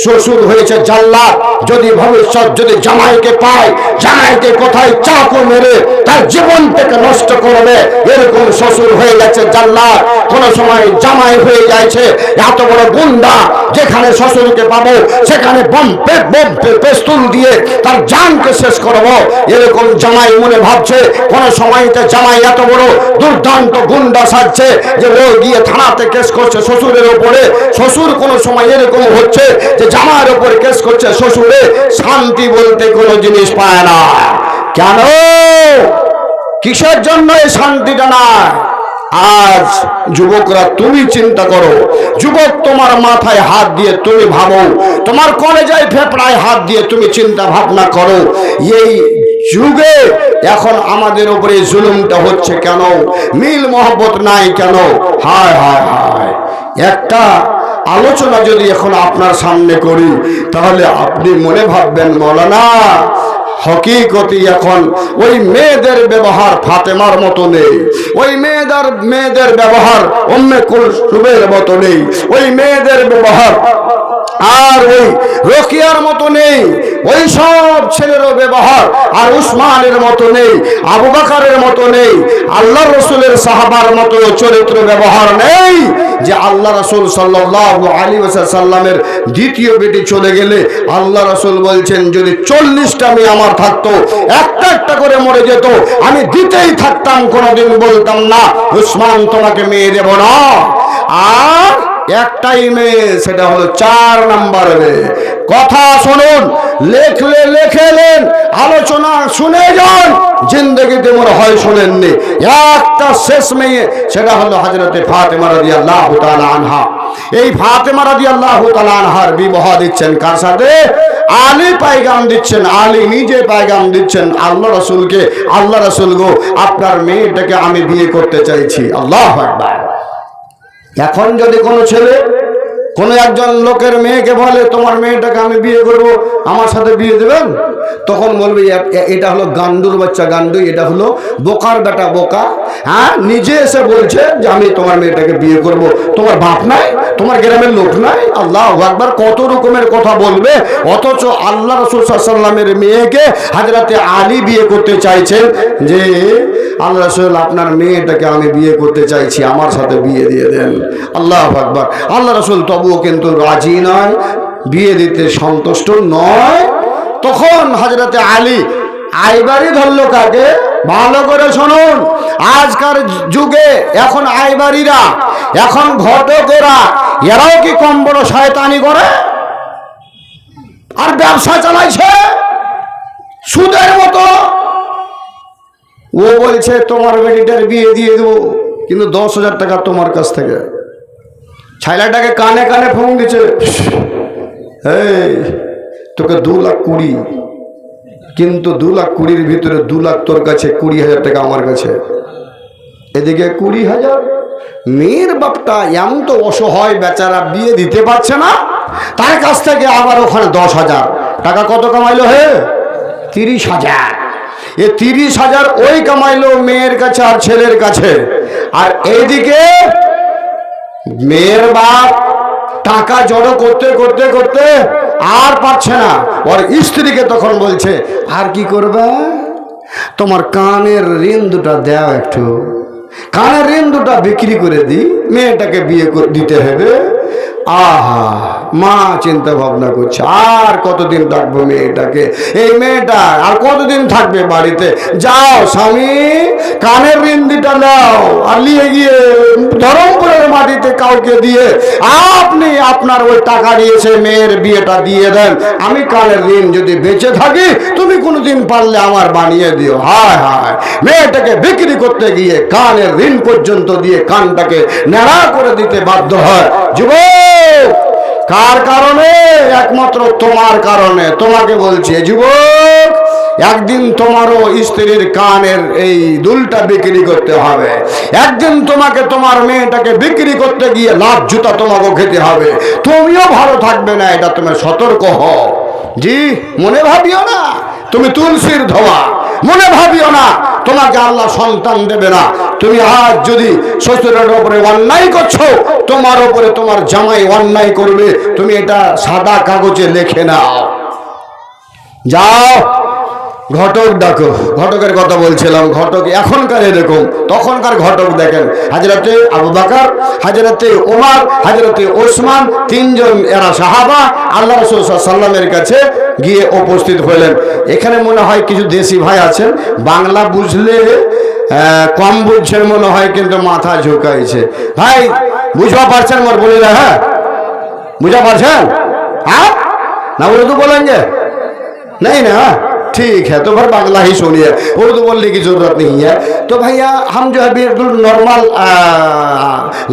শ্বশুর হয়েছে জাল্লাদ। যদি ভবিষ্যৎ যদি জামাইকে পায় জামাইকে কোথায় চাকু মেরে তার জীবন থেকে নষ্ট করবে। এরকম শ্বশুর হয়ে গেছে জাল্লাদ কোন সময় জামাই হয়ে যাচ্ছে এত বড় গুন্ডা যেখানে শ্বশুরকে পাবো, সেখানে বম পে- বম পে- পেস্তুল দিয়ে তার জানকে শেষ করব। এরকম জামাই মনে ভাবছে, কোন সময়তে জামাই এত বড় দুর্দান্ত গুন্ডা সাজছে যে ও গিয়ে থানাতে কেস করছে শ্বশুরের উপরে শ্বশুর কোন সময় এরকম হচ্ছে যে জামাইয়ের উপরে কেস করছে, শ্বশুরে শান্তি বলতে কোনো জিনিস পায় না। কেন কিসের জন্য এই শান্তিটা না আজ যুবকরা তুমি চিন্তা করো, যুবক তোমার মাথায় হাত দিয়ে তুমি ভাবো, তোমার কলেজায় ফেপড়ায় হাত দিয়ে তুমি চিন্তা ভাবনা করো, এই যুগে এখন আমাদের উপরে জুলুমটা হচ্ছে কেন? মিল মহব্বত নাই কেন? হায় হায় হায়। একটা আলোচনা যদি এখন আপনার সামনে করি, তাহলে আপনি মনে ভাববেন, মৌলানা হকিকতি এখন ওই মেয়েদের ব্যবহার ফাতেমার মতো নেই। ওই মেয়েদের মেয়েদের ব্যবহার অম্মে কুলসুমের মতো নেই। ওই মেয়েদের ব্যবহার আর ওই রকিয়ার মতো নেই, ওই সব ছেলেরও ব্যবহার, আর উসমানের মতো নেই, আবু বাকারের মতো নেই, আল্লাহ রসুলের সাহাবার মতো চরিত্র ব্যবহার নেই যে আল্লাহ রসুল সাল্লাহ আলী সাল্লামের দ্বিতীয় বেটি চলে গেলে আল্লাহ রসুল বলছেন, যদি চল্লিশটা মেয়ে আমার থাকতো, একটা একটা করে মরে যেত, আমি দিতেই থাকতাম, কোনোদিন বলতাম না, উসমান তোমাকে মেয়ে দেব না। আর একটাই মেয়ে সেটা হলো চার নাম্বার মেয়ে কথা শুনুন, লেখলে লেখেলেন আলোচনা শুনে যান, জিন্দগিতে মনে হয় শুনেননি। একটা শেষ মেয়ে, সেটা হলো হজরতে ফাতেমা রাজি আল্লাহ আনহা। এই ফাতেমা রাজি আল্লাহ আনহার বিবাহ দিচ্ছেন কার সাথে? আলী পাইগাম দিচ্ছেন, আলী নিজে পাইগাম দিচ্ছেন। আল্লাহ রসুলকে, আল্লাহ রসুল গো, আপনার মেয়েটাকে আমি বিয়ে করতে চাইছি। আল্লাহ আকবার। এখন যদি কোনো ছেলে কোনো একজন লোকের মেয়েকে বলে তোমার মেয়েটাকে আমি বিয়ে করব আমার সাথে বিয়ে দেবেন? তখন বলবে, "এ- এ- এটা হলো গান্ডুর বাচ্চা গান্ডু এটা হলো বোকার বেটা, বোকা। হ্যাঁ নিজে এসে বলছে যে, আমি তোমার মেয়েটাকে বিয়ে করব। তোমার বাপ নাই, তোমার গ্রামের লোক নাই। আল্লাহ একবার কত রকমের কথা বলবে। অথচ আল্লাহ রসুল সাল্লামের মেয়েকে হাজরাতে আলী বিয়ে করতে চাইছেন। যে, আল্লাহ রসুল, আপনার মেয়েটাকে আমি বিয়ে করতে চাইছি, আমার সাথে বিয়ে দিয়ে দেন। আল্লাহ আকবার। আল্লাহ রসুল তবুও কিন্তু রাজি নয়। বিয়ে দিতে সন্তুষ্ট নয়, তখন হাজরাতে আলী আইবারি ধরলো কাকে? ভালো করে শুনুন। আজকার যুগে এখন আইবারিরা, এখন ঘটকেরা, এরাও কি কম বড় শয়তানি করে? আর ব্যবসা চালাইছে? সুদের মতো। ও বলছে, তোমার বেটিটার বিয়ে দিয়ে দেবো, কিন্তু দশ হাজার টাকা তোমার কাছ থেকে। ছাইলাটাকে কানে কানে ফোন দিচ্ছে। তোকে দু লাখ কুড়ি। কিন্তু দু লাখ কুড়ির ভিতরে দু লাখ তোর কাছে, কুড়ি হাজার টাকা আমার কাছে। এদিকে কুড়ি হাজার। মেয়ের বাপটা এমন তো অসহায় বেচারা বিয়ে দিতে পারছে না, তার কাছ থেকে আবার ওখানে দশ হাজার। টাকা কত কামাইলো হে? তিরিশ হাজার। এ তিরিশ হাজার ওই কামাইলো মেয়ের কাছে আর ছেলের কাছে। আর এইদিকে মেয়ের বাপ টাকা জড়ো করতে করতে করতে আর পারছে না। ওর স্ত্রীকে তখন বলছে, আর কি করবে? তোমার কানের ঋণ দুটা দেও একটু। কানের ঋণ দুটা বিক্রি করে দিই। মেয়েটাকে বিয়ে দিতে হবে। আহা, মা চিন্তা ভাবনা করছে, আর কতদিন থাকব মেয়েটাকে? এই মেয়েটা আর কতদিন থাকবে বাড়িতে? যাও স্বামী, কানের রিন্দিটা নাও, আর নিয়ে গিয়ে ধরমপুরের মাটিতে কাউকে দিয়ে আপনি আপনার ওই টাকা নিয়েছে মেয়ের বিয়েটা দিয়ে দেন। আমি কানের ঋণ যদি বেঁচে থাকি, তুমি কোনোদিন পারলে আমার বানিয়ে দিও। হায় হায়, মেয়েটাকে বিক্রি করতে গিয়ে কানের ঋণ পর্যন্ত দিয়ে কানটাকে নেড়া করে দিতে বাধ্য হয়। যুবক! কার কারণে? একমাত্র তোমার কারণে। তোমাকে বলছি যুবক, একদিন তোমারও স্ত্রীর কানের এই দুলটা বিক্রি করতে হবে। একদিন তোমাকে তোমার মেয়েটাকে বিক্রি করতে গিয়ে লাভ জুতা তোমাকে খেতে হবে। তুমিও ভালো থাকবে না, এটা তুমি সতর্ক হও। জি, মনে ভাবিও না? তুমি তুলসীর ধোয়া। মনে ভাবিও না? তোমাকে আল্লাহ সন্তান দেবে না। তুমি আজ যদি শ্বশুরের উপরে অন্যায় করছ, তোমার উপরে তোমার জামাই অন্যায় করবে, তুমি এটা সাদা কাগজে লেখে নাও। যাও, ঘটক ডাকো। ঘটকের কথা বলছিলাম, ঘটক এখনকার এরকম, তখনকার ঘটক দেখেন। হাজরাতে আবু বাকার, হাজরাতে ওমার হাজরাতে ওসমান, তিনজন এরা সাহাবা, আল্লাহ সাল্লামের কাছে গিয়ে উপস্থিত হলেন। এখানে মনে হয় কিছু দেশি ভাই আছেন, বাংলা বুঝলে হ্যাঁ, কম বুঝছেন মনে হয়, কিন্তু মাথা ঝুঁকাইছে। ভাই, বুঝবা পারছেন মোর বলি না হ্যাঁ? বুঝা পারছেন? হ্যাঁ? না বলে তো বলেন যে। নেই না হ্যাঁ? ठीक है तो फिर बांग्ला ही सुनिए उर्दू बोलने की जरूरत नहीं है तो भैया हम जो है बिल्कुल नॉर्मल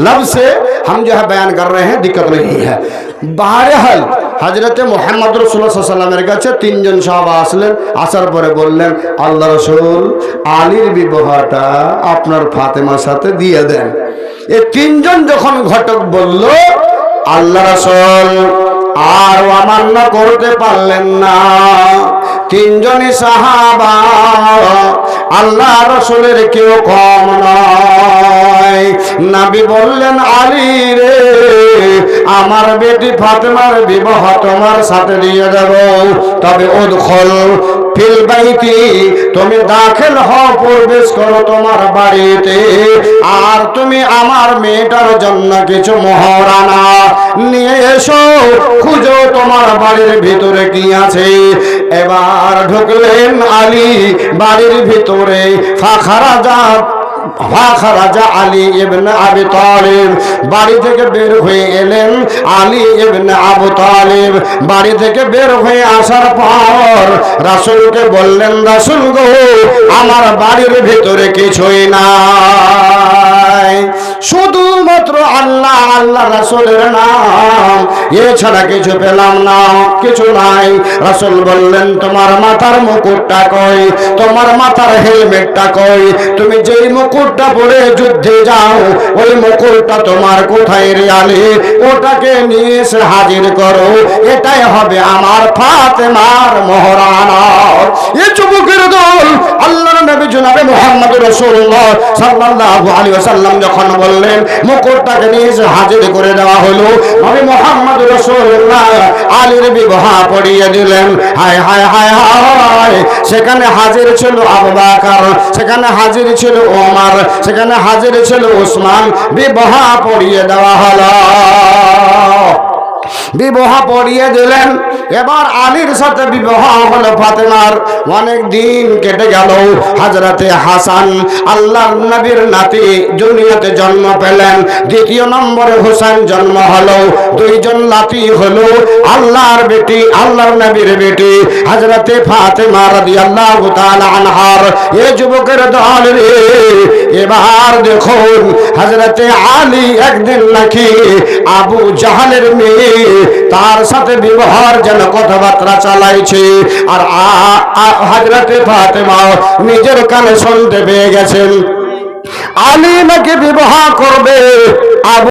लफ्ज से हम जो है बयान कर रहे हैं दिक्कत नहीं है বাহারেহাল হজরতে মোহাম্মদ রসুল্লাহামের কাছে তিনজন সাহাবা আসলেন আসার পরে বললেন আল্লাহ রসুল আলীর বিবাহটা আপনার ফাতেমার সাথে দিয়ে দেন এই তিনজন যখন ঘটক বলল আল্লাহ রসুল আর অমান্য করতে পারলেন না তিনজনই সাহাবা। আল্লাহ রসুলের কেউ কম নয়। নাবি বললেন, আলী রে, আমার বেটি ফাতেমার বিবাহ তোমার সাথে দিয়ে দেব তবে উদ্খল ফিল বাইতি, তুমি দাখিল হও, প্রবেশ করো তোমার বাড়িতে। আর তুমি আমার মেয়েটার জন্য কিছু মহারানা নিয়ে এসো, খুঁজো তোমার বাড়ির ভিতরে কি আছে। এবার ঢুকলেন আলী বাড়ির ভিতরে ফাখারা যা আলী ইবনে আবি তালিব। বাড়ি থেকে বের হয়ে এলেন আলী ইবনে আবু তালিব। বাড়ি থেকে বের হয়ে আসার পর রাসূলকে বললেন, রাসূল গো, আমার বাড়ির ভিতরে কিছুই নাই। শুধুমাত্র আল্লাহ আল্লাহ রাসূলের নাম। এছাড়া কিছু পেলাম না, কিছু নাই। রাসূল বললেন, তোমার মাথার মুকুটটা কই? তোমার মাথার হেলমেটটা কই? তুমি যেই মুকুটটা পরে যুদ্ধে যাও, ওই মুকুটটা তোমার কোথায় রে আলী ওটাকে নিয়ে এসে হাজির করো। এটাই হবে আমার ফাতেমার মহারানা। এই যুবকের দল, আল্লাহর নবী জনাবে মুহাম্মদ রাসূলুল্লাহ সাল্লাল্লাহু আলাইহি ওয়াসাল্লাম যখন বললেন মুকুটটাকে নিয়ে এসে হাজির করে দেওয়া হলো। আমি মোহাম্মদ রসুল্লাহ আলীর বিবাহ পড়িয়ে দিলেন। হায় হায় হায় হায়। সেখানে হাজির ছিল আবু বকর, সেখানে হাজির ছিল ওমার, সেখানে হাজির ছিল উসমান। বিবাহ পড়িয়ে দেওয়া হলো। বিবাহ পড়িয়ে দিলেন। এবার আলীর সাথে বিবাহ হলো ফাতেমার। অনেক দিন কেটে গেল। হাজরাতে হাসান আল্লাহ নবীর নাতি দুনিয়াতে জন্ম পেলেন। দ্বিতীয় নম্বরে হোসেন জন্ম হলো। দুইজন নাতি হলো আল্লাহর বেটি, আল্লাহর নবীর বেটি, হাজরাতে ফাতেমা রাদিয়াল্লাহু তাআলা আনহার। এ যুবকের দল রে, এবার দেখুন, হাজরাতে আলী একদিন নাকি আবু জাহালের মেয়ে তার সাথে ব্যবহার যেন কথাবার্তা চালাইছে। আর হাজরাতে ফাতেমা নিজের কানে শুনতে পেয়ে গেছেন। আলী নাকি বিবাহ করবে? আবু